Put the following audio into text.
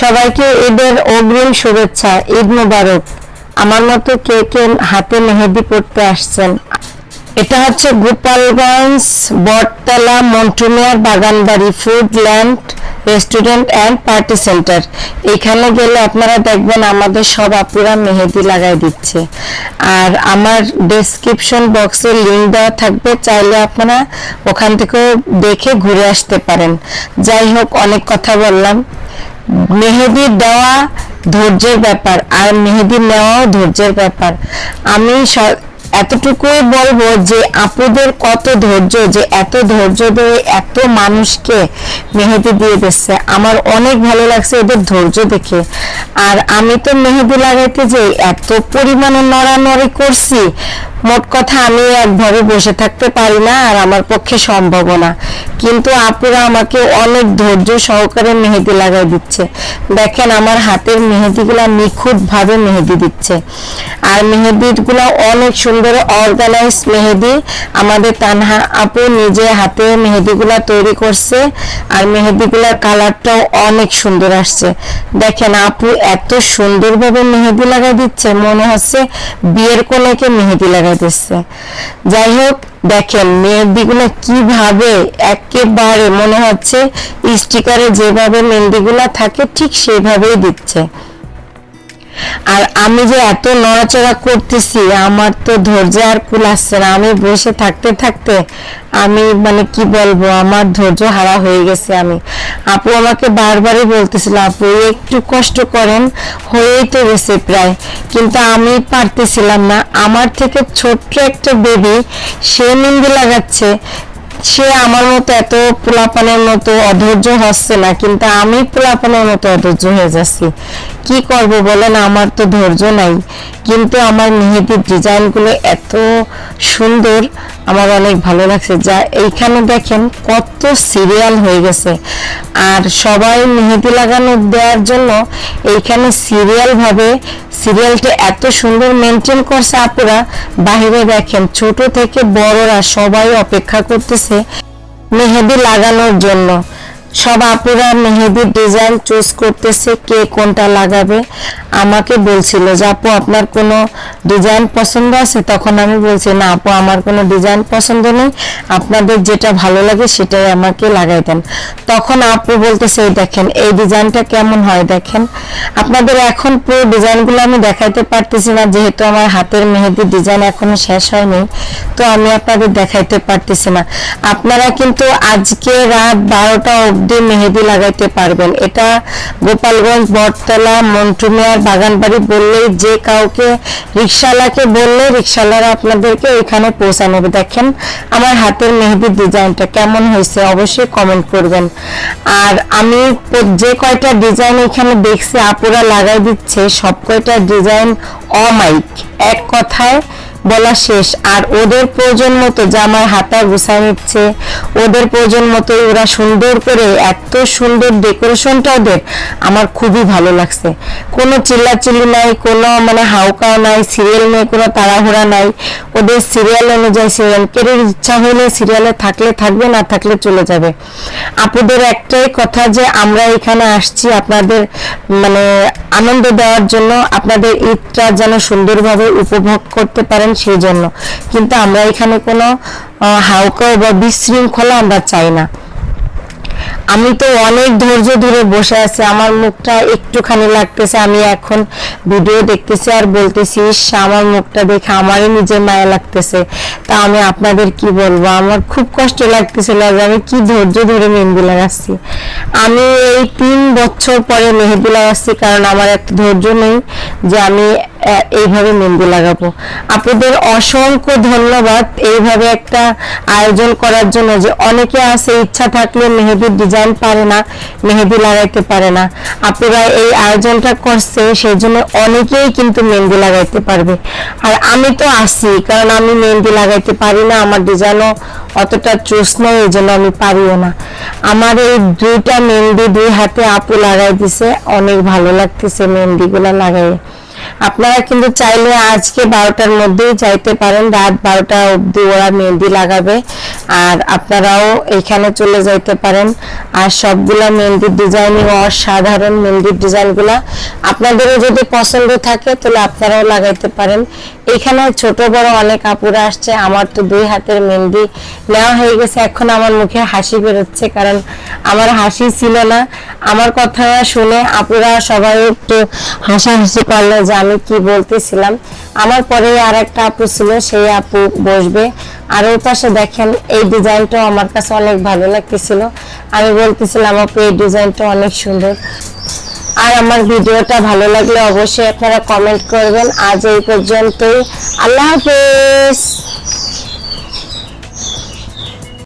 সবাইকে ঈদের অগ্রিম শুভেচ্ছা, ঈদ মোবারক। আমার মতো কে কে হাতে মেহেদি পড়তে আসছেন? এটা হচ্ছে গোপালগঞ্জ, বটতলা মন্টুমিয়ার বাগানবাড়ি food land restaurant and party centre. এখানে গেলে আপনারা দেখবেন আমাদের সব আপুরা মেহেদি লাগাই দিচ্ছে। আর আমার ডেসক্রিপশন বক্সে লিঙ্ক দেওয়া থাকবে, চাইলে আপনারা ওখান থেকেও দেখে ঘুরে আসতে পারেন। যাই হোক, অনেক কথা বললাম। মেহেদি দেওয়া ধৈর্যের ব্যাপার, আর মেহেদি নেওয়াও ধৈর্যের ব্যাপার। আমি এতটুকুই বলব যে আপুদের কত ধৈর্য, যে এত ধৈর্য ধরে এত মানুষকে মেহেদি দিয়ে দিচ্ছে। আমার অনেক ভালো লাগছে এদের ধৈর্য দেখে। আর আমি তো মেহেদি লাগাইতে যে এত পরিমাণে নড়ানড়ি করছি মোট কথা আমি একভাবে বসে থাকতে পারি না আর আমার পক্ষে সম্ভব না। কিন্তু আপুরা আমাকে অনেক ধৈর্য সহকারে মেহেদি লাগাই দিচ্ছে। দেখেন আমার হাতের মেহেদিগুলা নিখুঁত ভাবে মেহেদি দিচ্ছে। আর মেহেদিগুলো অনেক সুন্দর অর্গানাইজ মেহেদি। আমাদের তানহা আপু নিজে হাতে মেহেদিগুলা তৈরি করছে আর মেহেদিগুলার কালারটাও অনেক সুন্দর আসছে। দেখেন আপু এত সুন্দরভাবে মেহেদি লাগাই দিচ্ছে, মনে হচ্ছে বিয়ের কোনেকে মেহেদি লাগাই দিচ্ছে যাই হোক, দেখেন, মেহেন্দিগুলো কীভাবে একেবারে মনে হচ্ছে স্টিকারে যেভাবে মেহেদিগুলো থাকে, ঠিক সেভাবেই দিচ্ছে। আর আমি যে এত নড়াচড়া করতেছি, আমার তো ধৈর্য আর কুলাচ্ছে না। আমি বসে থাকতে থাকতে আমি মানে কি বলব, আমার ধৈর্য হারা হয়ে গেছে আমি। আপু আমাকে বারবারই বলতেছিল, আপু একটু কষ্ট করেন, হয়েই তো গেছে প্রায়। কিন্তু আমি পারতেছিলাম না। আমার থেকে ছোট্ট একটা বেবি সে নিন্দি লাগাচ্ছে সে আমার মতো এত পোলাপানের মতো অধৈর্য হচ্ছে না, কিন্তু আমি পোলাপানের মতো অধৈর্য হয়ে যাচ্ছি। কি করব বলেন, আমার তো ধৈর্য নাই। কিন্তু আমার মেহেদির ডিজাইনগুলো এত সুন্দর, আমার অনেক ভালো লাগছে। যা এইখানে দেখেন কত সিরিয়াল হয়ে গেছে। আর সবাই মেহেদি লাগানো দেওয়ার জন্য এইখানে সিরিয়াল ভাবে সিরিয়ালটা এত সুন্দর মেনটেন করছে আপুরা, বাহিরে দেখেন, ছোট থেকে বড়রা সবাই অপেক্ষা করতেছে মেহেদি লাগানোর জন্য। সব আপুরা মেহেদির ডিজাইন চুজ করতেছে কে কোনটা লাগাবে। আমাকে বলছিল যে, আপু, আপনার কোনো ডিজাইন পছন্দ আছে? তখন আমি বলছি, না, আপু, আমার কোনো ডিজাইন পছন্দ নেই। আপনাদের যেটা ভালো লাগে সেটাই আমাকে লাগাই দেন তখন আপু বলতেছে, এই দেখেন, এই ডিজাইনটা কেমন হয় দেখেন। আপনাদের এখন পুরো ডিজাইনগুলো আমি দেখাইতে পারতেছি না, যেহেতু আমার হাতের মেহেদির ডিজাইন এখনও শেষ হয়নি, তো আমি আপনাদের দেখাইতে পারতেছি না। আপনারা কিন্তু আজকে রাত বারোটা অবধি মেহেদি লাগাইতে পারবেন। এটা গোপালগঞ্জ বটতলা মন্টুমিয়ার বাগানবাড়ি বললেই যে কাউকে রিক্সাওয়ালাকে বললে রিক্সাওয়ালারা আপনাদেরকে ওইখানে পৌঁছানো দেখেন আমার হাতের মেহেদির ডিজাইনটা কেমন হয়েছে অবশ্যই কমেন্ট করবেন। আর আমি যে কয়টা ডিজাইন এখানে দেখছি, আপুরা লাগাই দিচ্ছে, সব কয়টা ডিজাইন অমাইক এক কথায় বলা শেষ। আর ওদের প্রয়োজন মতো জামার হাতা গুছাই নিচ্ছে। ওদের প্রয়োজন মতো ওরা সুন্দর করে এত সুন্দর ডেকোরেশনটা ওদের আমার খুবই ভালো লাগছে। কোনো চিল্লাচিল্লি নাই, কোনো মানে হাউকাও নাই, সিরিয়াল নেই কোনো তাড়াহুড়া নাই। ওদের সিরিয়াল অনুযায়ী সিরিয়াল কেরির ইচ্ছা হলে সিরিয়ালে থাকলে থাকবে, না থাকলে চলে যাবে। আপুদের একটাই কথা যে আমরা এখানে আসছি আপনাদের মানে আনন্দ দেওয়ার জন্য, আপনাদের ঈদটা যেন সুন্দরভাবে উপভোগ করতে পারেন। সেই জন্য কিন্তু আমরা এখানে কোনো আহ, হাউকাও বা বিশৃঙ্খলা আমরা চাই না। আমি তো অনেক ধৈর্য ধরে বসে আছি আমার মুখটা একটুখানি লাগতেছে আমি এখন ভিডিও দেখতেছি আর বলতেছি আমার মুখটা দেখে আমারই নিজের মায়া লাগতেছে। তা আমি আপনাদের কি বলব? আমার খুব কষ্ট লাগতেছিল যে আমি কি ধৈর্য ধরে মেহেন্দি লাগাচ্ছি। আমি এই তিন বছর পরে মেহেন্দি লাগাচ্ছি কারণ আমার এত ধৈর্য নেই যে আমি এইভাবে মেহেন্দি লাগাবো। আপনাদের অসংখ্য ধন্যবাদ এইভাবে একটা আয়োজন করার জন্য যে অনেকে আছে, ইচ্ছা থাকলে মেহেদির ডিজাইন পারে না, মেহেদি লাগাইতে পারে না। আপনারা এই আয়োজনটা করছে সেই জন্য অনেকেই কিন্তু মেহেন্দি লাগাইতে পারবে। আর আমি তো আসি কারণ আমি মেহেন্দি লাগাইতে পারি না, আমার ডিজাইনও অতটা চুস নয় এই জন্য আমি পারিও না। আমার এই দুইটা মেহেন্দি দুই হাতে আপু লাগাই দিছে, অনেক ভালো লাগতেছে মেহেন্দিগুলা লাগাই আপনারা কিন্তু চাইলে আজকে বারোটার মধ্যেই যাইতে পারেন। রাত বারোটা অবধি ওরা মেহেন্দি লাগাবে। আর আপনারাও এখানে চলে যাইতে পারেন। আর সবগুলা মেহেন্দির ডিজাইনিং অসাধারণ মেহেন্দির ডিজাইনগুলা আপনাদেরও যদি পছন্দ থাকে তাহলে আপনারাও লাগাইতে পারেন। এখানে ছোট বড় অনেক আপুরা আসছে। আমার তো দুই হাতের মেহেন্দি নেওয়া হয়ে গেছে। এখন আমার মুখে হাসি বেরোচ্ছে কারণ আমার হাসি ছিল না। আমার কথা শুনে আপুরা সবাই একটু হাসাহাসি করল যে আমি কি বলতেছিলাম? আমার পরে আর একটা আপু ছিল, সেই আপু বসবে। আর ওই পাশে দেখেন, এই ডিজাইনটাও আমার কাছে অনেক ভালো লাগতেছিল। আমি বলতেছিলাম, আপু, এই ডিজাইনটা অনেক সুন্দর। আর আমার ভিডিওটা ভালো লাগলে অবশ্যই আপনারা কমেন্ট করবেন। আজ এই পর্যন্তই। আল্লাহ হাফেজ!